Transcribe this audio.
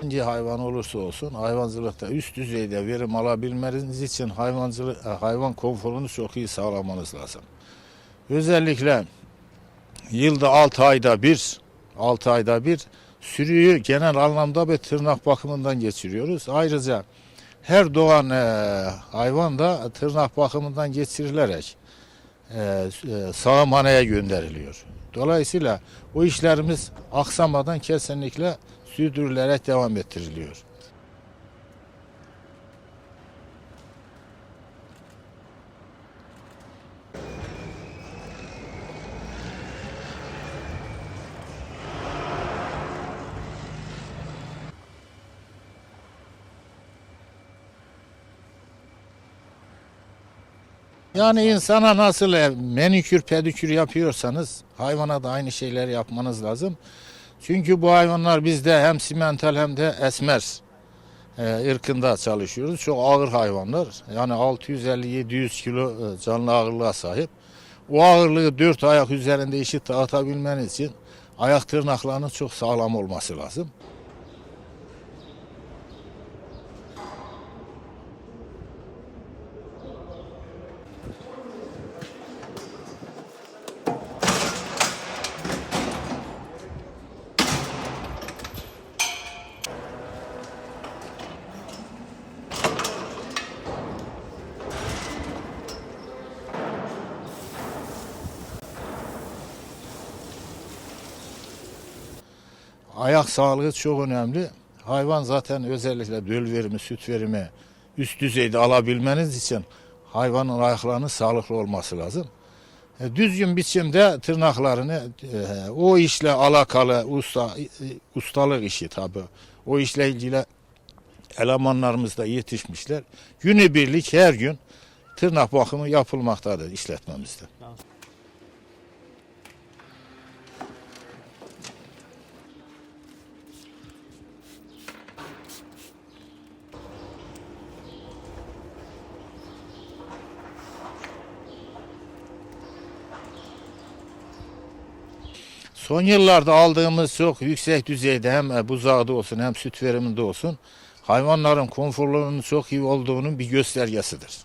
Hangi hayvan olursa olsun hayvancılıkta üst düzeyde verim alabilmeniz için hayvancılık, hayvan konforunu çok iyi sağlamanız lazım. Özellikle yılda 6 ayda bir, 6 ayda bir sürüyü genel anlamda ve tırnak bakımından geçiriyoruz. Ayrıca her doğan e, hayvan da tırnak bakımından geçirilerek e, e, sağımhaneye gönderiliyor. Dolayısıyla o işlerimiz aksamadan kesinlikle sürdürülerek devam ettiriliyor. Yani insana nasıl menikür pedikür yapıyorsanız hayvana da aynı şeyleri yapmanız lazım. Çünkü bu hayvanlar bizde hem simental hem de esmer e, ırkında çalışıyoruz. Çok ağır hayvanlar. Yani 650-700 kilo e, canlı ağırlığa sahip. O ağırlığı dört ayak üzerinde eşit dağıtabilmeniz için ayak tırnaklarının çok sağlam olması lazım. Ayak sağlığı çok önemli. Hayvan zaten özellikle döl verimi, süt verimi üst düzeyde alabilmeniz için hayvanın ayaklarının sağlıklı olması lazım. E, Düzgün biçimde tırnaklarını e, o işle alakalı usta e, ustalık işi tabi. O işle ilgili elemanlarımız da yetişmişler. Günübirlik her gün tırnak bakımı yapılmaktadır işletmemizde. Son yıllarda aldığımız çok yüksek düzeyde hem e, buzağda olsun hem süt veriminde olsun hayvanların konforlarının çok iyi olduğunun bir göstergesidir.